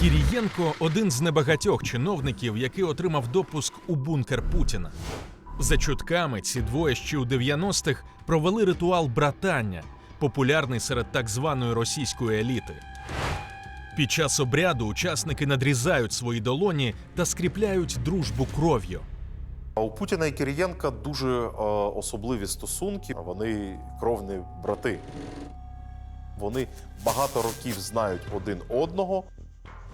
Кірієнко один з небагатьох чиновників, який отримав допуск у бункер Путіна. За чутками, ці двоє ще у 90-х провели ритуал братання, популярний серед так званої російської еліти. Під час обряду учасники надрізають свої долоні та скріпляють дружбу кров'ю. У Путіна і Кирієнка дуже е, особливі стосунки. Вони кровні брати. Вони багато років знають один одного.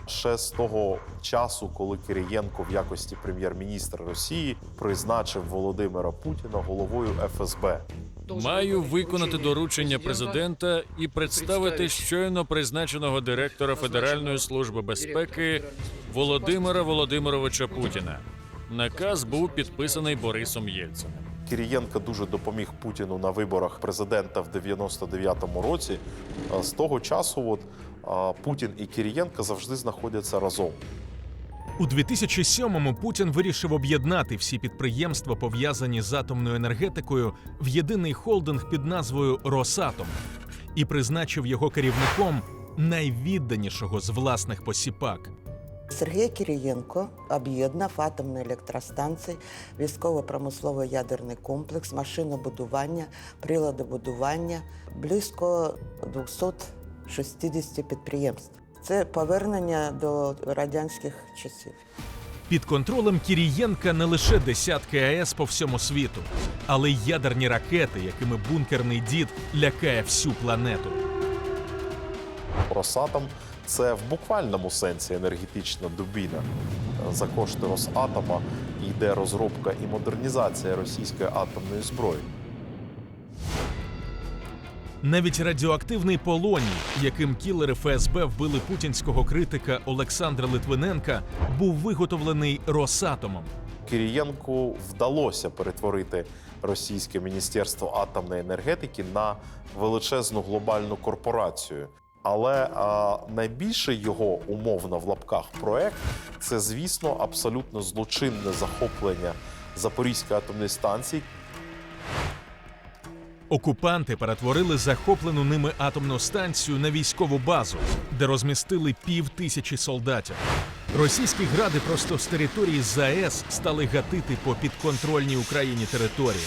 Ще з того часу, коли Кирієнко в якості прем'єр-міністра Росії призначив Володимира Путіна головою ФСБ. Маю виконати доручення президента і представити щойно призначеного директора Федеральної служби безпеки Володимира Володимировича Путіна. Наказ був підписаний Борисом Єльциним. Кирієнко дуже допоміг Путіну на виборах президента в 99-му році. Е, З того часу от, Путін і Кирієнко завжди знаходяться разом. У 2007-му Путін вирішив об'єднати всі підприємства, пов'язані з атомною енергетикою, в єдиний холдинг під назвою Росатом і призначив його керівником найвідданішого з власних посіпак. Сергій Кирієнко об'єднав атомні електростанції, військово-промисловий ядерний комплекс, машинобудування, приладобудування, близько 260 підприємств. Це повернення до радянських часів. Під контролем Кірієнка не лише десятки АЕС по всьому світу, але й ядерні ракети, якими бункерний дід лякає всю планету. Росатом це в буквальному сенсі енергетична дубіна. За кошти Росатома йде розробка і модернізація російської атомної зброї. Навіть радіоактивний полоній, яким кілери ФСБ вбили путінського критика Олександра Литвиненка, був виготовлений Росатомом. Кирієнку вдалося перетворити російське міністерство атомної енергетики на величезну глобальну корпорацію. Але а, найбільший його умовно в лапках проект це, звісно, абсолютно злочинне захоплення Запорізької атомної станції, Окупанти перетворили захоплену ними атомну станцію на військову базу, де розмістили пів тисячі солдатів. Російські гради просто з території ЗАЕС стали гатити по підконтрольній Україні території.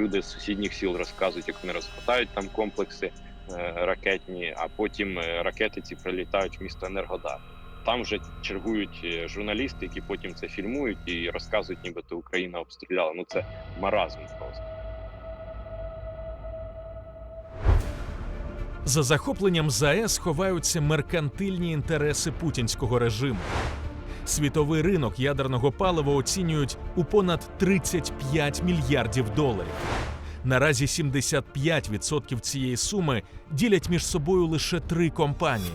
Люди з сусідніх сіл розказують, як вони розхватають там комплекси е, ракетні, а потім е, ракети ці прилітають в місто Енергодар. Там вже чергують е, журналісти, які потім це фільмують і розказують, нібито Україна обстріляла. Ну це маразм просто. За захопленням ЗАЕС ховаються меркантильні інтереси путінського режиму. Світовий ринок ядерного палива оцінюють у понад 35 мільярдів доларів. Наразі 75% цієї суми ділять між собою лише три компанії: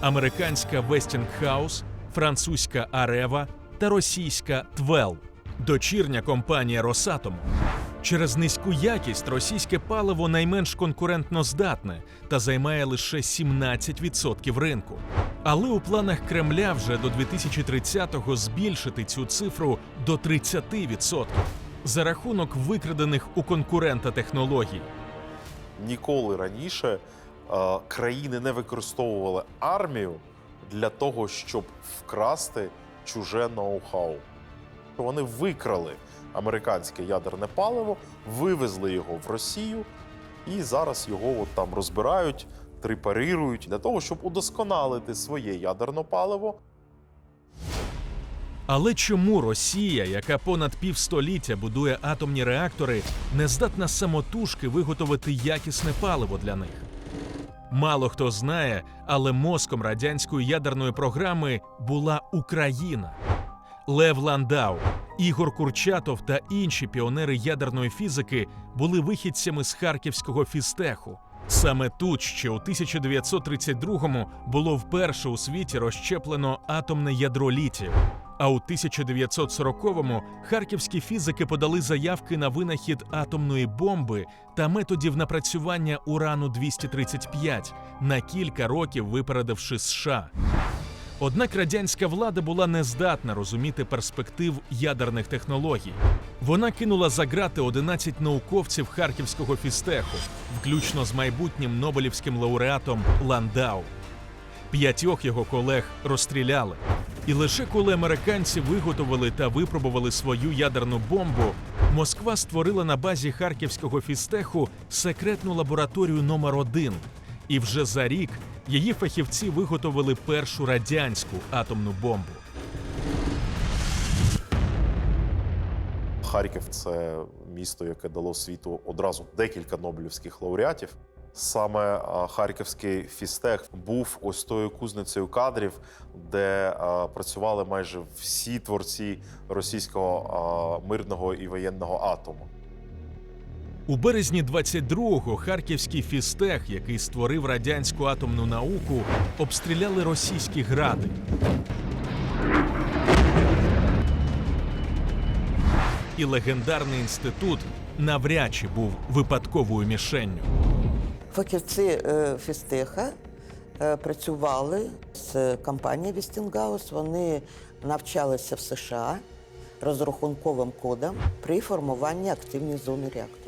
американська Westinghouse, французька Арева та російська Твел, дочірня компанія Росатому. Через низьку якість російське паливо найменш конкурентно здатне та займає лише 17% ринку. Але у планах Кремля вже до 2030-го збільшити цю цифру до 30% за рахунок викрадених у конкурента технологій. ніколи раніше країни не використовували армію для того, щоб вкрасти чуже ноу-хау. Вони викрали американське ядерне паливо, вивезли його в Росію і зараз його от там розбирають, трипарирують для того, щоб удосконалити своє ядерне паливо. Але чому Росія, яка понад півстоліття будує атомні реактори, не здатна самотужки виготовити якісне паливо для них? Мало хто знає, але мозком радянської ядерної програми була Україна. Лев Ландау, Ігор Курчатов та інші піонери ядерної фізики були вихідцями з харківського фізтеху. Саме тут ще у 1932-му було вперше у світі розщеплено атомне ядро літію. А у 1940-му харківські фізики подали заявки на винахід атомної бомби та методів напрацювання урану 235 на кілька років випередивши США. Однак радянська влада була не здатна розуміти перспектив ядерних технологій. Вона кинула за грати 11 науковців харківського фістеху, включно з майбутнім нобелівським лауреатом Ландау. П'ятьох його колег розстріляли. І лише коли американці виготовили та випробували свою ядерну бомбу, Москва створила на базі харківського фістеху секретну лабораторію номер 1 І вже за рік її фахівці виготовили першу радянську атомну бомбу. Харків це місто, яке дало світу одразу декілька нобелівських лауреатів. Саме харківський фістех був ось тою кузницею кадрів, де працювали майже всі творці російського мирного і воєнного атому. У березні 22-го харківський фістех, який створив радянську атомну науку, обстріляли російські гради. І легендарний інститут навряд чи був випадковою мішенню. Фахівці е, фістеха е, працювали з компанією Вістінгаус. Вони навчалися в США розрахунковим кодом при формуванні активної зони реакторів.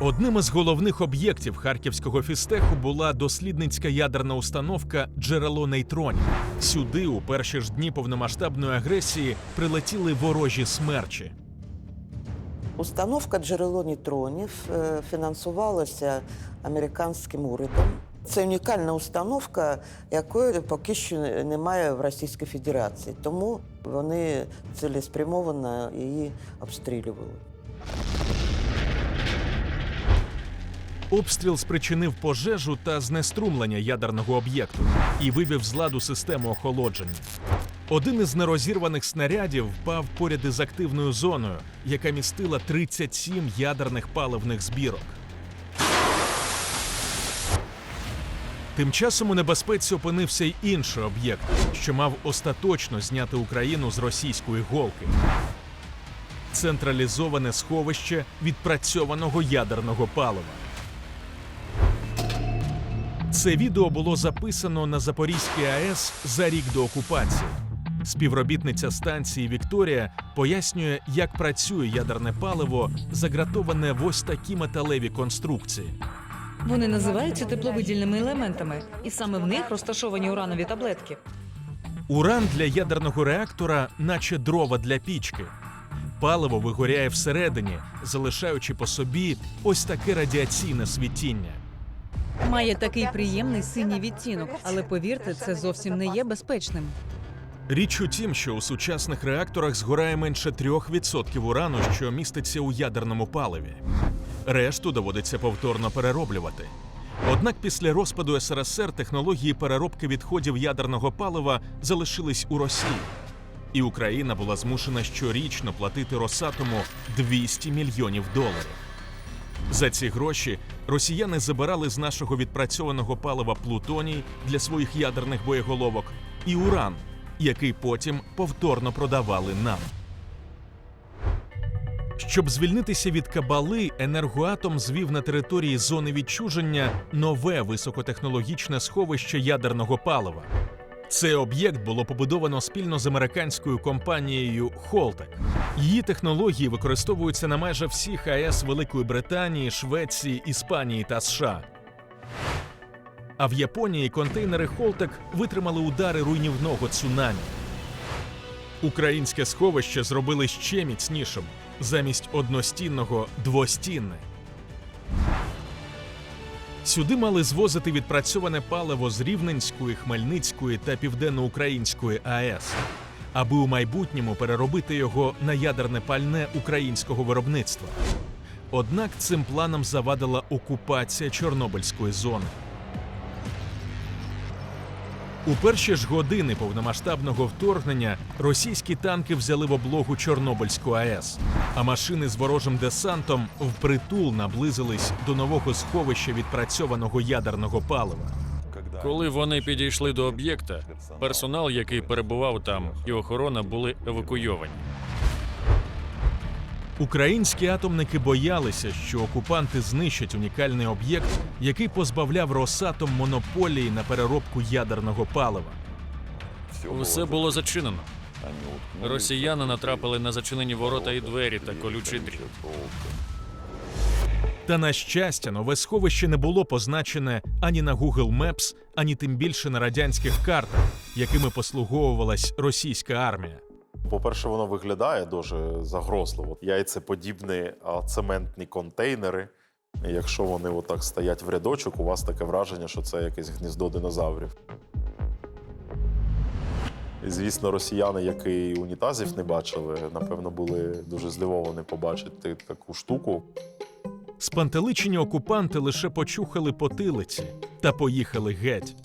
Одним із головних об'єктів харківського фістеху була дослідницька ядерна установка Джерело нейтронів. Сюди у перші ж дні повномасштабної агресії прилетіли ворожі смерчі. Установка джерело нейтронів е, фінансувалася американським урядом. Це унікальна установка, якої поки що немає в Російській Федерації, тому вони цілеспрямовано її обстрілювали. Обстріл спричинив пожежу та знеструмлення ядерного об'єкту і вивів з ладу систему охолодження. Один із нерозірваних снарядів впав поряд із активною зоною, яка містила 37 ядерних паливних збірок. Тим часом у небезпеці опинився й інший об'єкт, що мав остаточно зняти Україну з російської голки. Централізоване сховище відпрацьованого ядерного палива. Це відео було записано на Запорізькій АЕС за рік до окупації. Співробітниця станції Вікторія пояснює, як працює ядерне паливо, загратоване в ось такі металеві конструкції. Вони називаються тепловидільними елементами, і саме в них розташовані уранові таблетки. Уран для ядерного реактора, наче дрова для пічки. Паливо вигоряє всередині, залишаючи по собі ось таке радіаційне світіння. Має такий приємний синій відтінок, але повірте, це зовсім не є безпечним. Річ у тім, що у сучасних реакторах згорає менше 3% урану, що міститься у ядерному паливі. Решту доводиться повторно перероблювати. Однак після розпаду СРСР технології переробки відходів ядерного палива залишились у Росії. І Україна була змушена щорічно платити Росатому 200 мільйонів доларів. За ці гроші росіяни забирали з нашого відпрацьованого палива плутоній для своїх ядерних боєголовок і уран, який потім повторно продавали нам. Щоб звільнитися від кабали, енергоатом звів на території зони відчуження нове високотехнологічне сховище ядерного палива. Цей об'єкт було побудовано спільно з американською компанією Холтек. Її технології використовуються на майже всіх АЕС Великої Британії, Швеції, Іспанії та США. А в Японії контейнери Холтек витримали удари руйнівного цунамі. Українське сховище зробили ще міцнішим замість одностінного двостінне. Сюди мали звозити відпрацьоване паливо з Рівненської, Хмельницької та Південноукраїнської АЕС, аби у майбутньому переробити його на ядерне пальне українського виробництва. Однак цим планам завадила окупація Чорнобильської зони. У перші ж години повномасштабного вторгнення російські танки взяли в облогу Чорнобильську АЕС, а машини з ворожим десантом впритул наблизились до нового сховища відпрацьованого ядерного палива. Коли вони підійшли до об'єкта, персонал, який перебував там, і охорона були евакуйовані. Українські атомники боялися, що окупанти знищать унікальний об'єкт, який позбавляв Росатом монополії на переробку ядерного палива. Все було зачинено. Росіяни натрапили на зачинені ворота і двері та колючий дріт. Та на щастя, нове сховище не було позначене ані на Google Maps, ані тим більше на радянських картах, якими послуговувалась російська армія. По-перше, воно виглядає дуже загрозливо. Яйцеподібні цементні контейнери. Якщо вони отак стоять в рядочок, у вас таке враження, що це якесь гніздо динозаврів. І, звісно, росіяни, які унітазів не бачили, напевно, були дуже здивовані побачити таку штуку. Спантеличені окупанти лише почухали потилиці та поїхали геть.